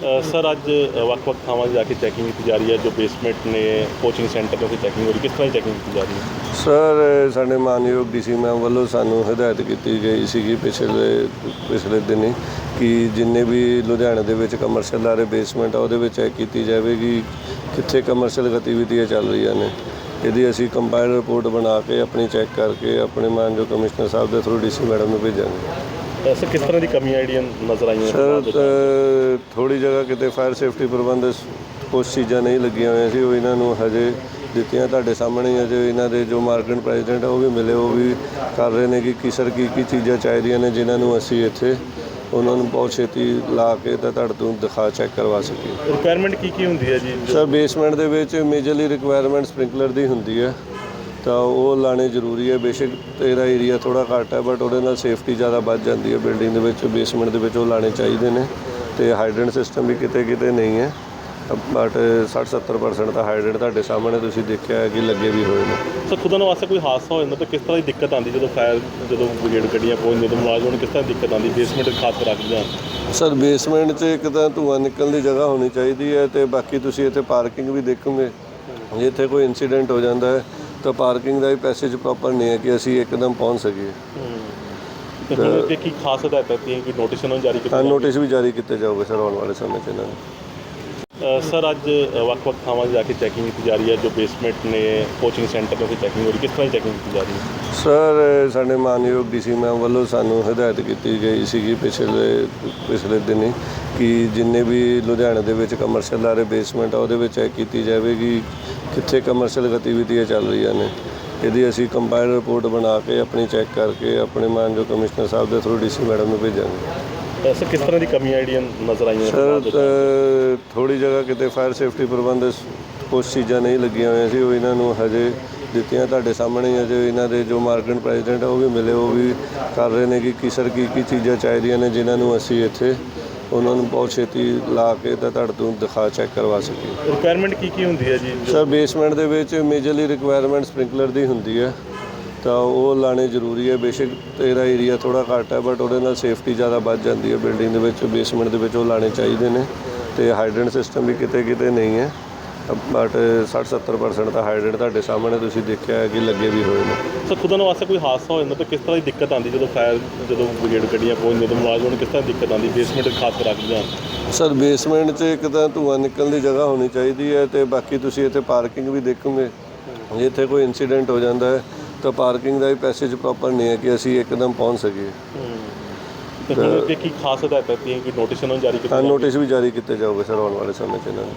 Sir, ਅੱਜ ਵੱਖ-ਵੱਖ ਥਾਵਾਂ 'ਤੇ ਜਾ ਕੇ ਚੈਕਿੰਗ ਕੀਤੀ ਜਾ ਰਹੀ ਹੈ, ਜੋ ਬੇਸਮੈਂਟ ਨੇ ਕੋਚਿੰਗ ਸੈਂਟਰ ਨੇ ਚੈਕਿੰਗ ਹੋ ਰਹੀ ਕਿਸ ਤਰ੍ਹਾਂ ਦੀ ਚੈਕਿੰਗ ਕੀਤੀ ਜਾ ਰਹੀ ਹੈ? ਸਰ, ਸਾਡੇ ਮਾਨਯੋਗ ਡੀਸੀ ਮੈਮ ਵੱਲੋਂ ਸਾਨੂੰ ਹਦਾਇਤ ਕੀਤੀ ਗਈ ਸੀਗੀ ਪਿਛਲੇ ਪਿਛਲੇ ਦਿਨੀ ਕਿ ਜਿੰਨੇ ਵੀ ਲੁਧਿਆਣੇ ਦੇ ਵਿੱਚ ਕਮਰਸ਼ੀਅਲ ਲਾਰੇ ਬੇਸਮੈਂਟ ਆ, ਉਹਦੇ ਵਿੱਚ ਚੈੱਕ ਕੀਤੀ ਜਾਵੇਗੀ ਕਿੱਥੇ ਕਮਰਸ਼ੀਅਲ ਗਤੀਵਿਧੀਆਂ ਚੱਲ ਰਹੀਆਂ ਨੇ। ਇਹਦੀ ਅਸੀਂ ਕੰਪਾਈਲ ਰਿਪੋਰਟ ਬਣਾ ਕੇ, ਆਪਣੀ ਚੈੱਕ ਕਰਕੇ, ਆਪਣੇ ਮਾਨਯੋਗ ਕਮਿਸ਼ਨਰ ਸਾਹਿਬ ਦੇ ਥਰੂ ਡੀਸੀ ਮੈਡਮ ਨੂੰ ਭੇਜਾਂਗੇ। ਸਰ ਕਿਸ ਤਰ੍ਹਾਂ ਦੀ ਕਮੀਆਂ ਜਿਹੜੀਆਂ ਨਜ਼ਰ ਆਈਆਂ ਸਰ ਥੋੜੀ ਜਗ੍ਹਾ ਕਿਤੇ ਫਾਇਰ ਸੇਫਟੀ ਪ੍ਰਬੰਧ ਕੁਝ ਚੀਜ਼ਾਂ ਨਹੀਂ ਲੱਗੀਆਂ ਹੋਈਆਂ ਸੀ ਉਹ ਇਹਨਾਂ ਨੂੰ ਹਜੇ ਦਿੱਤੀਆਂ ਤੁਹਾਡੇ ਸਾਹਮਣੇ ਅਜੇ ਇਹਨਾਂ ਦੇ ਜੋ ਮਾਰਕੀਟ ਪ੍ਰੈਜ਼ੀਡੈਂਟ ਆ ਉਹ ਵੀ ਮਿਲੇ ਉਹ ਵੀ ਕਰ ਰਹੇ ਨੇ ਕਿ ਕਿਸਰ ਕੀ ਕੀ ਚੀਜ਼ਾਂ ਚਾਹੀਦੀਆਂ ਨੇ ਜਿਨ੍ਹਾਂ ਨੂੰ ਅਸੀਂ ਇੱਥੇ ਉਹਨਾਂ ਨੂੰ ਬਹੁਤ ਛੇਤੀ ਲਾ ਕੇ ਤਾਂ ਤੁਹਾਡੇ ਤੋਂ ਦਿਖਾ ਚੈੱਕ ਕਰਵਾ ਸਕੀਏ। ਰਿਕੁਆਇਰਮੈਂਟ ਕੀ ਕੀ ਹੁੰਦੀ ਹੈ ਜੋ- ਸਰ ਬੇਸਮੈਂਟ ਦੇ ਵਿੱਚ ਮੇਜਰਲੀ ਰਿਕੁਆਇਰਮੈਂਟ ਸਪ੍ਰਿੰਕਲਰ ਦੀ ਹੁੰਦੀ ਹੈ। ਤਾਂ ਉਹ ਲਾਣੇ ਜ਼ਰੂਰੀ ਹੈ। ਬੇਸ਼ੱਕ ਇਹਦਾ ਏਰੀਆ ਥੋੜਾ ਘੱਟ ਹੈ ਬਟ ਉਹਦੇ ਨਾਲ ਸੇਫਟੀ ਜ਼ਿਆਦਾ ਵੱਧ ਜਾਂਦੀ ਹੈ। ਬਿਲਡਿੰਗ ਦੇ ਵਿੱਚ ਬੇਸਮੈਂਟ ਦੇ ਵਿੱਚ ਉਹ ਲਾਣੇ ਚਾਹੀਦੇ ਨੇ। ਤੇ ਹਾਈਡਰੈਂਟ ਸਿਸਟਮ ਵੀ ਕਿਤੇ ਕਿਤੇ ਨਹੀਂ ਹੈ। ਬਟ 60-70% ਤਾਂ ਹਾਈਡਰੈਂਟ ਤੁਹਾਡੇ ਸਾਹਮਣੇ ਤੁਸੀਂ ਦੇਖਿਆ ਹੈ ਕਿ ਲੱਗੇ ਵੀ ਹੋਏ ਨੇ। ਸਰ ਖੁਦਾ ਨੂੰ ਵਾਸਤੇ ਕੋਈ ਹਾਦਸਾ ਹੋ ਜਾਂਦਾ ਤਾਂ ਕਿਸ ਤਰ੍ਹਾਂ ਦੀ ਦਿੱਕਤ ਆਉਂਦੀ ਜਦੋਂ ਫਾਇਰ ਜਦੋਂ ਬ੍ਰਿਗੇਡ ਗੱਡੀਆਂ ਪਹੁੰਚਦੀਆਂ ਤਾਂ ਮੁਲਾਜ਼ਮਾਂ ਨੂੰ ਕਿਸ ਤਰ੍ਹਾਂ ਦੀ ਦਿੱਕਤ ਆਉਂਦੀ? ਬੇਸਮੈਂਟ ਖਾਸ ਕਰ ਰੱਖਦੇ ਹਾਂ ਸਰ ਬੇਸਮੈਂਟ 'ਚ ਇੱਕ ਤਾਂ ਧੂੰਆਂ ਨਿਕਲਣ ਦੀ ਜਗ੍ਹਾ ਹੋਣੀ ਚਾਹੀਦੀ ਹੈ ਤੇ ਬਾਕੀ ਤੁਸੀਂ ਇੱਥੇ ਪਾਰਕਿੰਗ ਵੀ ਦੇਖੋਗੇ। ਜੇ ਇੱਥੇ ਕੋਈ ਇਨਸੀਡੈਂਟ ਹੋ ਜਾਂਦਾ ਹੈ ਤਾਂ ਪਾਰਕਿੰਗ ਦਾ ਵੀ ਪੈਸੇਜ ਪ੍ਰੋਪਰ ਨਹੀਂ ਹੈ ਕਿ ਅਸੀਂ ਇੱਕਦਮ ਪਹੁੰਚ ਸਕੀਏ। ਤੇ ਹੁਣ ਅੱਗੇ ਕੀ ਖਾਸ ਹਦਾਇਤਾਂ ਦਿੱਤੀਆਂ ਕਿ ਨੋਟਿਸ ਉਹਨਾਂ ਨੂੰ ਜਾਰੀ ਕੀਤਾ ਤਾਂ ਨੋਟਿਸ ਵੀ ਜਾਰੀ ਕੀਤੇ ਜਾਓਗੇ ਸਰ ਆਉਣ ਵਾਲੇ ਸਮੇਂ 'ਚ ਇਹਨਾਂ ਨੂੰ। ਅ, ਸਰ ਅੱਜ ਵੱਖ-ਵੱਖ ਥਾਵਾਂ 'ਤੇ ਜਾ ਕੇ ਚੈਕਿੰਗ ਕੀਤੀ ਜਾ ਰਹੀ ਹੈ ਜੋ ਬੇਸਮੈਂਟ ਨੇ ਕੋਚਿੰਗ ਸੈਂਟਰ ਨੇ ਉੱਥੇ ਚੈਕਿੰਗ ਹੋ ਰਹੀ ਕਿਸ ਤਰ੍ਹਾਂ ਦੀ ਚੈਕਿੰਗ ਕੀਤੀ ਜਾ ਰਹੀ ਹੈ? ਸਰ ਸਾਡੇ ਮਾਨਯੋਗ ਡੀਸੀ ਮੈਮ ਵੱਲੋਂ ਸਾਨੂੰ ਹਦਾਇਤ ਕੀਤੀ ਗਈ ਸੀਗੀ ਪਿਛਲੇ ਪਿਛਲੇ ਦਿਨੀ ਕਿ ਜਿੰਨੇ ਵੀ ਲੁਧਿਆਣੇ ਦੇ ਵਿੱਚ ਕਮਰਸ਼ੀਅਲ ਲਾਰੇ ਬੇਸਮੈਂਟ ਆ ਉਹਦੇ ਵਿੱਚ ਚੈੱਕ ਕੀਤੀ ਜਾਵੇਗੀ ਕਿੱਥੇ ਕਮਰਸ਼ੀਅਲ ਗਤੀਵਿਧੀਆਂ ਚੱਲ ਰਹੀਆਂ ਨੇ। ਇਹਦੀ ਅਸੀਂ ਕੰਪਾਈਲ ਰਿਪੋਰਟ ਬਣਾ ਕੇ ਆਪਣੀ ਚੈੱਕ ਕਰਕੇ ਆਪਣੇ ਮਾਨਯੋਗ ਕਮਿਸ਼ਨਰ ਸਾਹਿਬ ਦੇ ਥਰੂ ਡੀਸੀ ਮੈਡਮ ਨੂੰ ਭੇਜਾਂਗੇ। ਸਰ ਕਿਸ ਤਰ੍ਹਾਂ ਦੀ ਕਮੀਆਂ ਜਿਹੜੀਆਂ ਨਜ਼ਰ ਆਈਆਂ ਸਰ ਥੋੜੀ ਜਗ੍ਹਾ ਕਿਤੇ ਫਾਇਰ ਸੇਫਟੀ ਪ੍ਰਬੰਧ ਕੁਝ ਚੀਜ਼ਾਂ ਨਹੀਂ ਲੱਗੀਆਂ ਹੋਈਆਂ ਸੀ। ਉਹ ਇਹਨਾਂ ਨੂੰ ਹਜੇ ਦਿੱਤੀਆਂ ਤੁਹਾਡੇ ਸਾਹਮਣੇ ਅਜੇ ਇਹਨਾਂ ਦੇ ਜੋ ਮਾਰਕੀਟ ਪ੍ਰੈਜ਼ੀਡੈਂਟ ਉਹ ਵੀ ਮਿਲੇ ਉਹ ਵੀ ਕਰ ਰਹੇ ਨੇ ਕਿ ਕਿਸਰ ਕੀ ਕੀ ਚੀਜ਼ਾਂ ਚਾਹੀਦੀਆਂ ਨੇ ਜਿਨ੍ਹਾਂ ਨੂੰ ਅਸੀਂ ਇੱਥੇ ਉਹਨਾਂ ਨੂੰ ਬਹੁਤ ਛੇਤੀ ਲਾ ਕੇ ਤਾਂ ਤੁਹਾਡੇ ਤੋਂ ਦਿਖਾ ਚੈੱਕ ਕਰਵਾ ਸਕੀਏ। ਰਿਕੁਆਇਰਮੈਂਟ ਕੀ ਕੀ ਹੁੰਦੀ ਹੈ ਜੀ? ਸਰ ਬੇਸਮੈਂਟ ਦੇ ਵਿੱਚ ਮੇਜਰਲੀ ਰਿਕੁਆਇਰਮੈਂਟ ਸਪ੍ਰਿੰਕਲਰ ਦੀ ਹੁੰਦੀ ਹੈ। ਤਾਂ ਉਹ ਲਾਣੇ ਜ਼ਰੂਰੀ ਹੈ। ਬੇਸ਼ੱਕ ਇਹਦਾ ਏਰੀਆ ਥੋੜਾ ਘੱਟ ਹੈ ਬਟ ਉਹਦੇ ਨਾਲ ਸੇਫਟੀ ਜ਼ਿਆਦਾ ਵੱਧ ਜਾਂਦੀ ਹੈ। ਬਿਲਡਿੰਗ ਦੇ ਵਿੱਚ ਬੇਸਮੈਂਟ ਦੇ ਵਿੱਚ ਉਹ ਲਾਣੇ ਚਾਹੀਦੇ ਨੇ। ਤੇ ਹਾਈਡਰੈਂਟ ਸਿਸਟਮ ਵੀ ਕਿਤੇ ਕਿਤੇ ਨਹੀਂ ਹੈ। ਬਟ 60-70% ਤਾਂ ਹਾਈਡਰੈਂਟ ਤੁਹਾਡੇ ਸਾਹਮਣੇ ਤੁਸੀਂ ਦੇਖਿਆ ਕਿ ਲੱਗੇ ਵੀ ਹੋਏ ਨੇ। ਸਰ ਖੁਦਾ ਨੂੰ ਵਾਸਤੇ ਕੋਈ ਹਾਦਸਾ ਹੋ ਜਾਂਦਾ ਤਾਂ ਕਿਸ ਤਰ੍ਹਾਂ ਦੀ ਦਿੱਕਤ ਆਉਂਦੀ ਜਦੋਂ ਫਾਇਰ ਜਦੋਂ ਬ੍ਰਿਗੇਡ ਗੱਡੀਆਂ ਪਹੁੰਚਦੀਆਂ ਤਾਂ ਮੁਲਾਜ਼ਮਾਂ ਨੂੰ ਕਿਸ ਤਰ੍ਹਾਂ ਦੀ ਦਿੱਕਤ ਆਉਂਦੀ? ਬੇਸਮੈਂਟ ਖਾਸ ਕਰ ਰੱਖਦੇ ਹਾਂ ਸਰ ਬੇਸਮੈਂਟ 'ਚ ਇੱਕ ਤਾਂ ਧੂੰਆਂ ਨਿਕਲਣ ਦੀ ਜਗ੍ਹਾ ਹੋਣੀ ਚਾਹੀਦੀ ਹੈ ਤੇ ਬਾਕੀ ਤੁਸੀਂ ਇੱਥੇ ਪਾਰਕਿੰਗ ਵੀ ਦੇਖੋਗੇ। ਜੇ ਇੱਥੇ ਕੋਈ ਇਨਸੀਡੈਂਟ ਹੋ ਜਾਂਦਾ ਹੈ ਤਾਂ ਪਾਰਕਿੰਗ ਦਾ ਵੀ ਪੈਸੇਜ ਪ੍ਰੋਪਰ ਨਹੀਂ ਹੈ ਕਿ ਅਸੀਂ ਇੱਕਦਮ ਪਹੁੰਚ ਸਕੀਏ। ਤੇ ਹੁਣ ਅੱਗੇ ਕੀ ਖਾਸ ਹਦਾਇਤਾਂ ਦਿੱਤੀਆਂ ਕਿ ਨੋਟਿਸ ਉਹਨਾਂ ਜਾਰੀ ਕੀਤਾ ਤਾਂ ਨੋਟਿਸ ਵੀ ਜਾਰੀ ਕੀਤੇ ਜਾਓਗੇ ਸਰ ਆਉਣ ਵਾਲੇ ਸਮੇਂ 'ਚ ਇਹਨਾਂ ਨੂੰ।